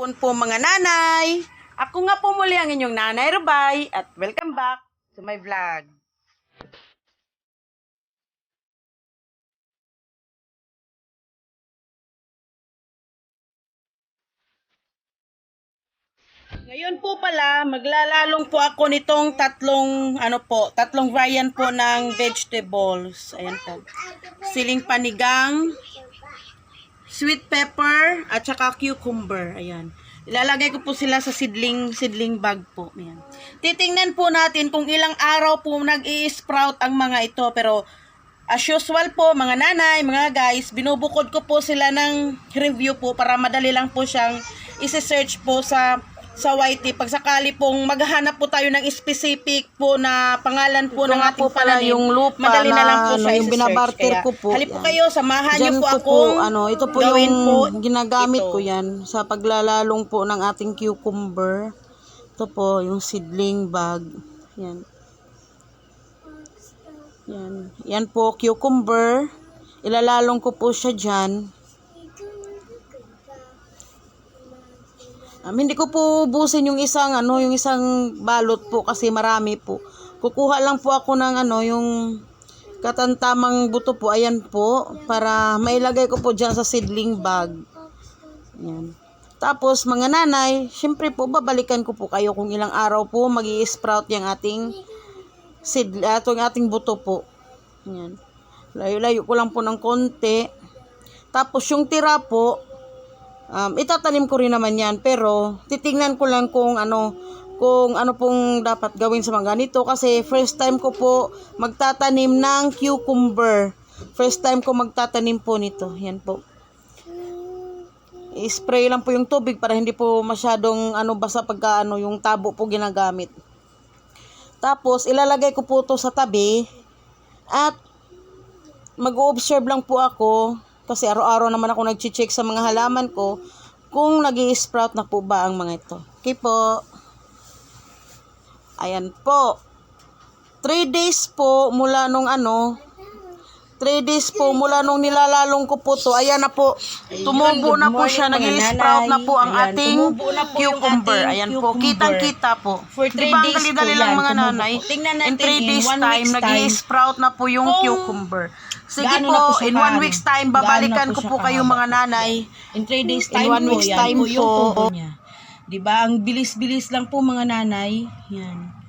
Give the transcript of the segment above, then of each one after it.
hapon po mga nanay. Ako nga po muli ang inyong nanay Rubay at welcome back to my vlog. Ngayon po pala, maglalalong po ako nitong tatlong, ano po, tatlong variant po ng vegetables. Ayan po. Siling panigang, sweet pepper, at saka cucumber. Ayan. Ilalagay ko po sila sa sidling sidling bag po. Ayan. Titingnan po natin kung ilang araw po nag-i-sprout ang mga ito. Pero as usual po, mga nanay, mga guys, binubukod ko po sila ng review po para madali lang po siyang isi-search po sa sa YT. Pag sakali pong maghahanap po tayo ng specific po na pangalan po Ito ng ating po pala pananim, yung lupa madali na, na lang po ano, siya yung binabarter ko po. Halip po kayo, samahan niyo Diyan po ko akong ano, ito po yung po ginagamit ito. ko yan sa paglalalong po ng ating cucumber. Ito po, yung seedling bag. Yan. Yan. Yan po, cucumber. Ilalalong ko po siya dyan. Um, hindi ko po ubusin yung isang ano, yung isang balot po kasi marami po. Kukuha lang po ako ng ano, yung katantamang buto po, ayan po, para mailagay ko po dyan sa seedling bag. Ayan. Tapos, mga nanay, syempre po, babalikan ko po kayo kung ilang araw po mag sprout yung ating seed, atong ating buto po. Ayan. Layo-layo ko lang po ng konti. Tapos, yung tira po, um, itatanim ko rin naman yan. Pero, titingnan ko lang kung ano, kung ano pong dapat gawin sa mga ganito. Kasi, first time ko po magtatanim ng cucumber. First time ko magtatanim po nito. Yan po. I-spray lang po yung tubig para hindi po masyadong ano basa pagka ano yung tabo po ginagamit. Tapos ilalagay ko po to sa tabi at mag-observe lang po ako kasi araw-araw naman ako nag-check sa mga halaman ko kung nag sprout na po ba ang mga ito. Okay po. Ayan po. 3 days po mula nung ano 3 days po mula nung nilalalong ko po to. Ayan na po. Tumubo na po siya. Nag-sprout na po ang ating cucumber. Ayan po. Kitang-kita po. For Di three ba ang days dali-dali po lang yan, mga nanay? In natin 3 in days one time, nag-sprout na po yung cucumber. Sige po, in one week's time, babalikan ko po kayo mga nanay. In 3 days In time one po, week's time po yung. 'Di ba? Ang bilis-bilis lang po mga nanay. Yan.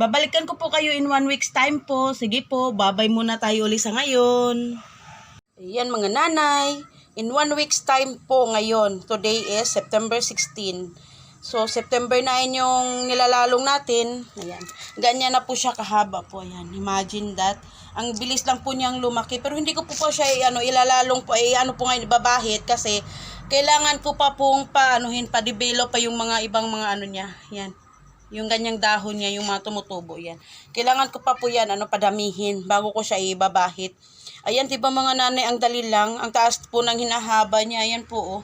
Babalikan ko po kayo in one week's time po. Sige po, babay muna tayo ulit sa ngayon. Ayan mga nanay, in one week's time po ngayon, today is September 16. So, September 9 yung nilalalong natin. Ayan. Ganyan na po siya kahaba po. Ayan. Imagine that. Ang bilis lang po niyang lumaki. Pero hindi ko po po siya eh, ano, ilalalong po. Eh, ano po ngayon, ibabahit. Kasi, kailangan ko pa pong paanuhin, pa-develop pa yung mga ibang mga ano niya. Yan. Yung ganyang dahon niya, yung mga tumutubo. Yan. Kailangan ko pa po yan, ano, padamihin bago ko siya ibabahit. Ayan, di ba mga nanay, ang dali lang. Ang taas po ng hinahaba niya. Ayan po, oh.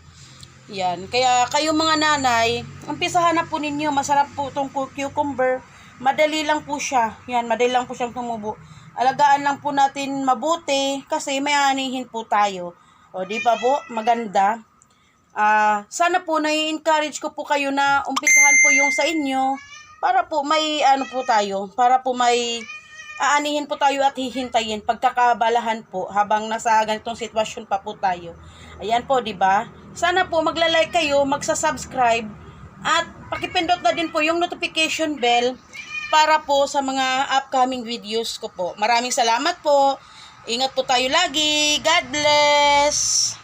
Yan. Kaya kayo mga nanay, umpisahan na po ninyo. Masarap po itong cu- cucumber. Madali lang po siya. Yan, madali lang po siyang tumubo. Alagaan lang po natin mabuti kasi may anihin po tayo. O, di ba po? Maganda. Ah, sana po nai-encourage ko po kayo na umpisahan po yung sa inyo para po may ano po tayo, para po may aanihin po tayo at hihintayin pagkakabalahan po habang nasa ganitong sitwasyon pa po tayo. Ayan po, 'di ba? Sana po magla-like kayo, magsa-subscribe at pakipindot na din po yung notification bell para po sa mga upcoming videos ko po. Maraming salamat po. Ingat po tayo lagi. God bless.